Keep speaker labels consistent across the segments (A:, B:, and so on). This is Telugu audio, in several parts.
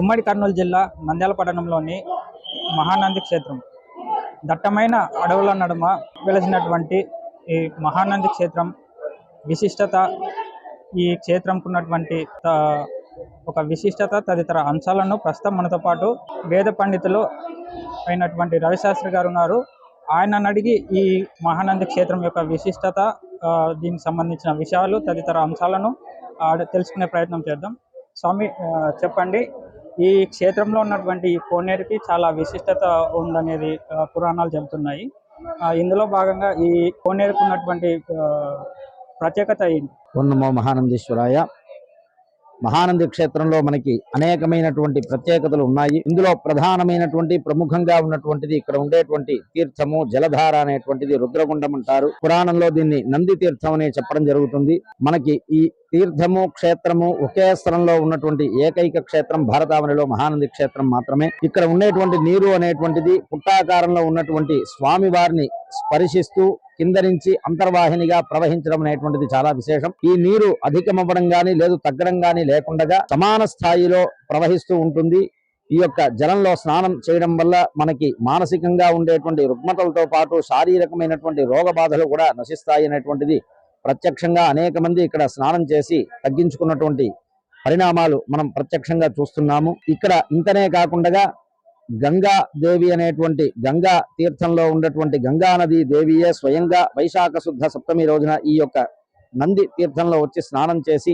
A: ఉమ్మడి కర్నూలు జిల్లా నంద్యాల పట్టణంలోని మహానంది క్షేత్రం. దట్టమైన అడవుల నడుమ వెలిసినటువంటి ఈ మహానంది క్షేత్రం విశిష్టత ఈ క్షేత్రంకు ఉన్నటువంటి ఒక విశిష్టత తదితర అంశాలను ప్రస్తుతం మనతో పాటు వేద పండితులు అయినటువంటి రవిశాస్త్రి గారు ఉన్నారు. ఆయనను అడిగి ఈ మహానంది క్షేత్రం యొక్క విశిష్టత దీనికి సంబంధించిన విషయాలు తదితర అంశాలను తెలుసుకునే ప్రయత్నం చేద్దాం. స్వామి చెప్పండి. ఈ క్షేత్రంలో ఉన్నటువంటి ఈ కోనేరుకి చాలా విశిష్టత ఉందనేది పురాణాలు చెబుతున్నాయి. ఇందులో భాగంగా ఈ కోనేరుకు ఉన్నటువంటి ప్రత్యేకత ఏంటి?
B: ఓం మహానందేశ్వరాయ. మహానంది క్షేత్రంలో మనకి అనేకమైనటువంటి ప్రత్యేకతలు ఉన్నాయి. ఇందులో ప్రధానమైనటువంటి ప్రముఖంగా ఉన్నటువంటిది ఇక్కడ ఉండేటువంటి తీర్థము జలధార అనేటువంటిది రుద్రగుండం అంటారు. పురాణంలో దీన్ని నంది తీర్థం అని చెప్పడం జరుగుతుంది. మనకి ఈ తీర్థము క్షేత్రము ఒకే స్థలంలో ఉన్నటువంటి ఏకైక క్షేత్రం భారతావనిలో మహానంది క్షేత్రం మాత్రమే. ఇక్కడ ఉండేటువంటి నీరు అనేటువంటిది పుట్టాకారంలో ఉన్నటువంటి స్వామి వారిని స్పర్శిస్తూ కింద నుంచి అంతర్వాహినిగా ప్రవహించడం అనేటువంటిది చాలా విశేషం. ఈ నీరు అధికమవ్వడం గాని లేదు తగ్గడం గాని లేకుండా సమాన స్థాయిలో ప్రవహిస్తూ ఉంటుంది. ఈ యొక్క జలంలో స్నానం చేయడం వల్ల మనకి మానసికంగా ఉండేటువంటి రుగ్మతలతో పాటు శారీరకమైనటువంటి రోగ బాధలు కూడా నశిస్తాయి అనేటువంటిది ప్రత్యక్షంగా అనేక మంది ఇక్కడ స్నానం చేసి తగ్గించుకున్నటువంటి పరిణామాలు మనం ప్రత్యక్షంగా చూస్తున్నాము. ఇక్కడ ఇంతనే కాకుండా గంగా దేవి అనేటువంటి గంగా తీర్థంలో ఉన్నటువంటి గంగా నది దేవియే స్వయంగా వైశాఖ శుద్ధ సప్తమి రోజున ఈ యొక్క నంది తీర్థంలో వచ్చి స్నానం చేసి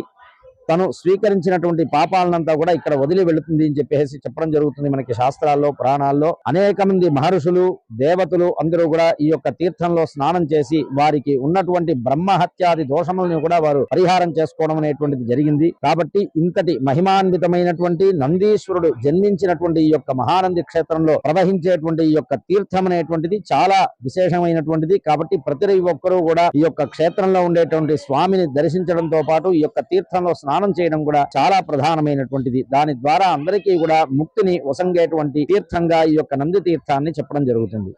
B: తను స్వీకరించినటువంటి పాపాలనంతా కూడా ఇక్కడ వదిలి వెళుతుంది అని చెప్పేసి చెప్పడం జరుగుతుంది మనకి శాస్త్రాల్లో పురాణాల్లో. అనేక మంది మహర్షులు దేవతలు అందరూ కూడా ఈ యొక్క తీర్థంలో స్నానం చేసి వారికి ఉన్నటువంటి బ్రహ్మహత్యాది దోషములను కూడా వారు పరిహారం చేసుకోవడం అనేటువంటిది జరిగింది. కాబట్టి ఇంతటి మహిమాన్వితమైనటువంటి నందీశ్వరుడు జన్మించినటువంటి ఈ యొక్క మహానంది క్షేత్రంలో ప్రవహించేటువంటి ఈ యొక్క తీర్థం అనేటువంటిది చాలా విశేషమైనటువంటిది. కాబట్టి ప్రతి ఒక్కరూ కూడా ఈ యొక్క క్షేత్రంలో ఉండేటువంటి స్వామిని దర్శించడంతో పాటు ఈ యొక్క తీర్థంలో స్నానం స్నానం చేయడం కూడా చాలా ప్రధానమైనటువంటిది. దాని ద్వారా అందరికీ కూడా ముక్తిని వసంగేటువంటి తీర్థంగా ఈ యొక్క నంది తీర్థాన్ని చెప్పడం జరుగుతుంది.